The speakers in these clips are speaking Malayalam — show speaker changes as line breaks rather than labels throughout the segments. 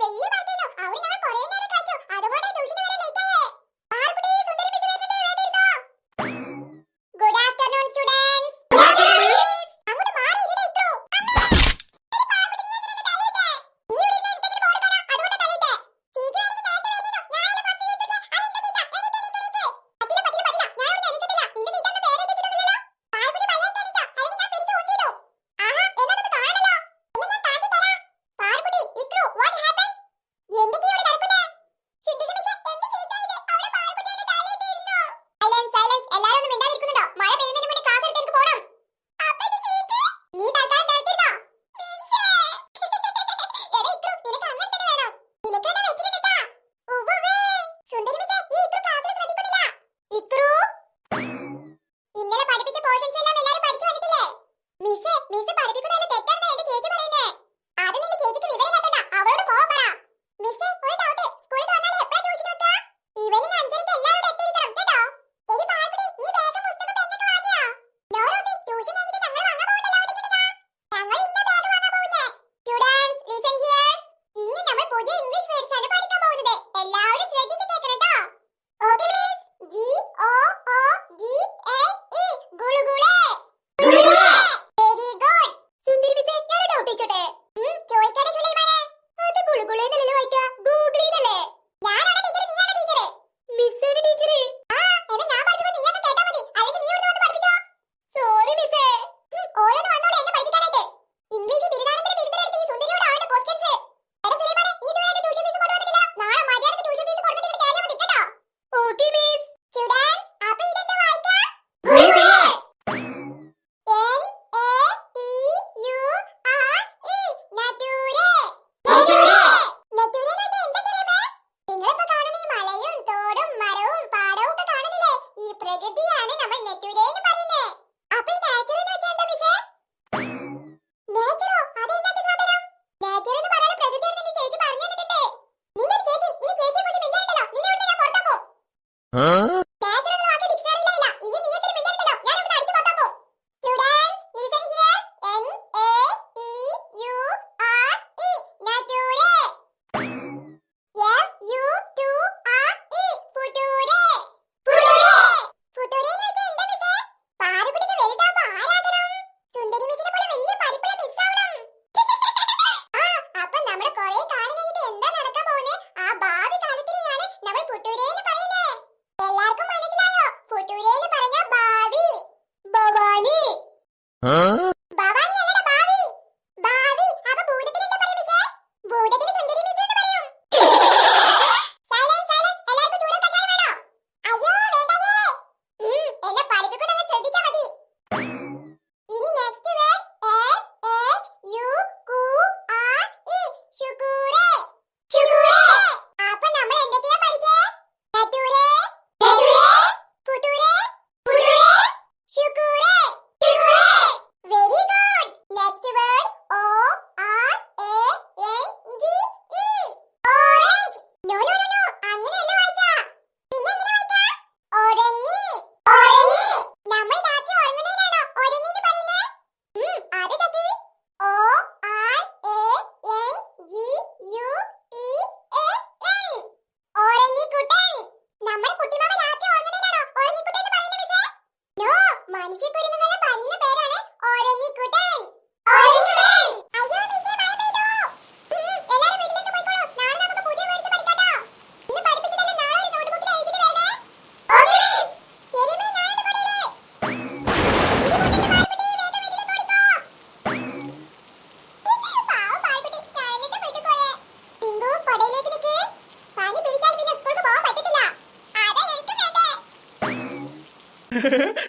me Huh?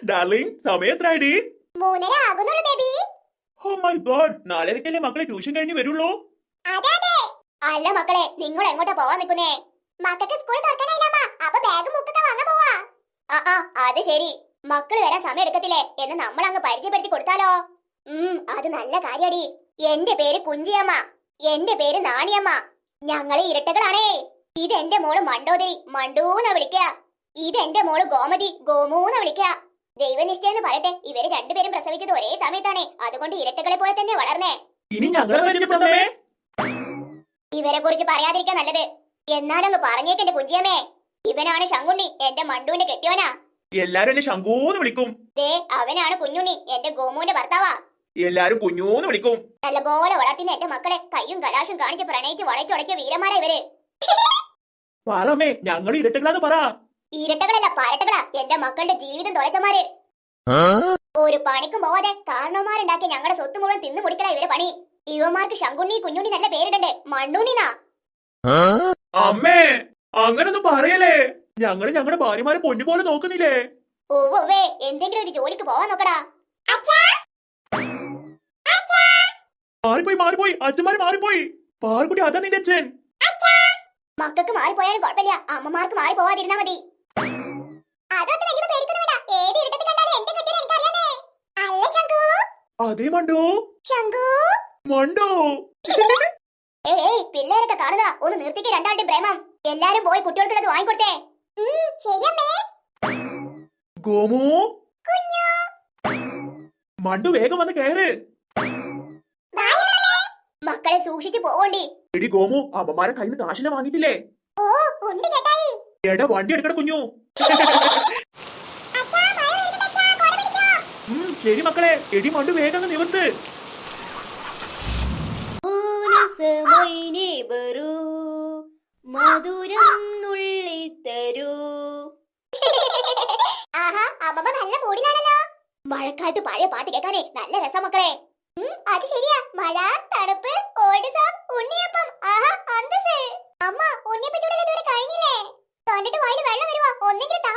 ഡാർലിംഗ് സമയം എത്രയാടി
മൂന്നര ആകുന്നുള്ളൂ ബേബി
ഓ മൈ ഗോഡ് നാലരക്കല്ലേ മക്കളെ ട്യൂഷൻ കഴിഞ്ഞ് വരുള്ളൂ?
അതെ അതെ. അല്ല മക്കളെ നിങ്ങൾ എങ്ങോട്ടാ പോവാൻ നിൽക്കുന്നേ? മക്കൾക്ക് സ്കൂൾ അപ്പൊ ബാഗ് ബുക്കൊക്കെ വാങ്ങാൻ പോവാ. ആ ആ അത് ശരി. മക്കൾ വരാൻ സമയം എടുക്കത്തില്ലേ എന്ന് നമ്മൾ അങ്ങ് പരിചയപ്പെടുത്തി കൊടുത്താലോ? ഉം അത് നല്ല കാര്യടി. എന്റെ പേര് കുഞ്ചിയമ്മ എന്റെ പേര് നാണിയമ്മ ഞങ്ങളെ ഇരട്ടകളാണേ. ഇത് എന്റെ മോൾ മണ്ടോദരി. മണ്ടൂന്ന ഇത് എന്റെ മോൾ ഗോമതി. ഗോമൂന്ന വിളിക്കുക ദൈവനിശ്ചയെന്ന് പറയട്ടെ ഇവർ രണ്ടുപേരും പ്രസവിച്ചത് ഒരേ സമയത്താണേ. അതുകൊണ്ട് ഇരട്ടകളെ പോലെ തന്നെ വളർന്നേ.
ഇനി ഞങ്ങളെ
ഇവരെ കുറിച്ച് പറയാതിരിക്കാൻ നല്ലത്. എന്നാലങ്ങ് പറഞ്ഞേക്കെന്റെ കുഞ്ചിയമ്മേ. ഇവനാണ് ശങ്കുണ്ണി എന്റെ മണ്ടുവിന്റെ കെട്ടിയോനാ.
എല്ലാരും എന്നെ ശങ്കൂന്ന് വിളിക്കും.
ദേ അവനാണ് കുഞ്ഞുണ്ണി എന്റെ ഗോമുവിന്റെ ഭർത്താവാ.
എല്ലാരും കുഞ്ഞൂന്ന് വിളിക്കും.
നല്ലപോലെ വളർത്തുന്ന എന്റെ മക്കളെ കയ്യും കലാശും കാണിച്ച് പ്രണയിച്ച് വളച്ചുടക്കിയ വീരന്മാരാ ഇവർ.
പറമേ ഞങ്ങൾ ഇരട്ടകളാന്ന് പറ.
ഇരട്ടകളല്ല പരട്ടകളാ. എന്റെ മക്കളുടെ ജീവിതം തുലച്ചമാര് ഒരു പണിക്കും പോവാതെ കാരണവന്മാരുണ്ടാക്കിയ ഞങ്ങളുടെ സ്വത്ത് മുഴുവൻ തിന്നു മുടിക്കല ഇവരെ പണി. ഇവന്മാർക്ക് ശങ്കുണ്ണി കുഞ്ഞുണ്ണി നല്ല പേരിടണ്ടേ. മണ്ണുണ്ണിനാ.
അമ്മേ അങ്ങനൊന്നും പറയലേ ഞങ്ങൾ ഞങ്ങളുടെ ഭാര്യമാരെ പൊന്നു പോലെ നോക്കുന്നില്ലേ
ഓവേ എന്തെങ്കിലും ഒരു ജോലിക്ക് പോവാൻ നോക്കടാ.
മാറിപ്പോയി മാറിപ്പോയി. അച്ഛന്മാര് മാറിപ്പോയി. പാർക്കുട്ടി അതാ നിന്റെ അച്ഛൻ.
മക്കൾക്ക് മാറിപ്പോയാലും കുഴപ്പമില്ല. അമ്മമാർക്ക് മാറി പോവാതിരുന്നാ മതി.
അതേ മണ്ടോ.
ശങ്കു
മണ്ടോ.
ഏയ് ഏയ് പിള്ളേരൊക്കെ കാണുക ഒന്ന് നിർത്തിക്ക് രണ്ടാളുടെ പ്രേമം. എല്ലാരും പോയി കുട്ടികൾക്കുള്ളത് വാങ്ങിക്കൊടുത്തേ. ശരിയമ്മേ
ഗോമു. മണ്ടു വേഗം വന്ന് കയറ്.
മക്കളെ സൂക്ഷിച്ചു പോവണ്ടി.
എടി ഗോമു അമ്മമാരെ കയ്യിൽ നിന്ന് കാശിനെ വാങ്ങിയിട്ടില്ലേ?
ഓ ഉണ്ട് ചേട്ടായി.
എടാ വണ്ടി എടുക്കട കുഞ്ഞു ഉം, ശരി മക്കളെ എടി മണ്ട് വേഗം നിവർത്ത്
മധുരം നുള്ളിത്തരൂ
ആഹാ അമ്മമ്മ നല്ല മൂടിലാണല്ലോ. മഴക്കാലത്ത് പഴയ പാട്ട് കേൾക്കാനേ നല്ല രസം മക്കളെ. അത് ശരിയാ. മഴ തണുപ്പ് ഓടിസം ഉണ്ണിയപ്പം. ആഹാ അന്തസ് അമ്മ ഉണ്ണിയപ്പം ചൂടല്ലേ ഇതുവരെ കഴിഞ്ഞില്ലേ? തൊണ്ടിട്ട് വായിൽ വെള്ളം വരുവാ? ഒന്നെങ്കിലും താ.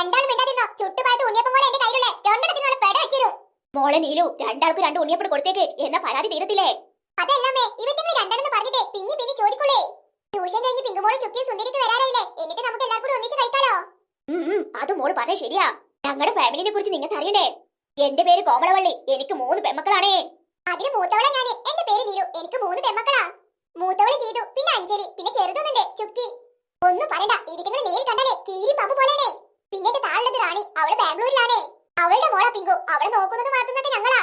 രണ്ടാളും മിണ്ടാതിരുന്നോ ചുട്ടുപായത്ത് ഉണ്ണിയപ്പം പോലെ എന്റെ കയ്യിലുള്ളേ രണ്ടെണ്ണത്തിന് പെട വെച്ചിരും. മോളെ നീലു രണ്ടാൾക്ക് രണ്ട് ഉണ്ണിയപ്പം കൊടുത്തേക്ക്. എന്ന പരാതി തീരത്തില്ലേ? അതല്ലമ്മേ ഇവറ്റിങ്ങൾ രണ്ടെണ്ണെന്ന് പറഞ്ഞിട്ട് പിന്നെ പിന്നെ ചോദിക്കുള്ളേ. ട്യൂഷൻ കഴിഞ്ഞ് പിങ്കുമോൾ ചുക്കിയും സുന്ദരിക്ക് വരാറായില്ലേ? എന്നിട്ട് നമുക്ക് എല്ലാവർക്കും കൂടി ഒന്നിച്ച് കഴിക്കാലോ അത് മോൾ പറഞ്ഞ ശരിയാ. ഞങ്ങളുടെ ഫാമിലിനെ കുറിച്ച് നിങ്ങൾക്ക് അറിയണ്ടേ? എന്റെ പേര് കോമളവള്ളി. എനിക്ക് മൂന്ന് പെമ്മക്കളാണേ. അതിന് മൂത്തവളെ ഞാൻ. എന്റെ പേര് നീരു എനിക്ക് മൂന്ന് പെമ്മക്കളാ. മൂത്തവൾ ഗീതു പിന്നെ അഞ്ജലി പിന്നെ ചെറുതൊന്നുണ്ട് ചുക്കി. ഒന്നും പറയണ്ട. ഇതിന്റെ നേരിൽ കണ്ടാലേ കീരി പാമ്പ് പോലെയാണേ. പിന്നെ എന്റെ താഴുള്ളത് റാണി. അവൾ ബാംഗ്ലൂരിലാണേ. അവളുടെ മോളാ പിങ്കു. അവളെ നോക്കുന്നത് വളർത്തുന്നത് ഞങ്ങളാ.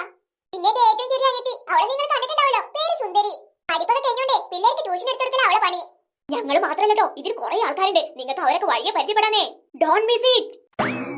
പിന്നെ ഏറ്റവും ചെറിയ അനിയത്തി. അവളെ നിങ്ങൾ കണ്ടിട്ടുണ്ടാവല്ലോ. പേര് സുന്ദരി. പഠിപ്പൊക്കെ കഴിഞ്ഞോണ്ടേ പിള്ളേർക്ക് ട്യൂഷൻ എടുത്തെടുക്കല അവളെ പണി. ഞങ്ങൾ മാത്രല്ലോ ഇതിൽ കുറെ ആൾക്കാരുണ്ട്. നിങ്ങൾക്ക് അവരൊക്കെ വഴിയെ പരിചയപ്പെടാനേ. Don't miss it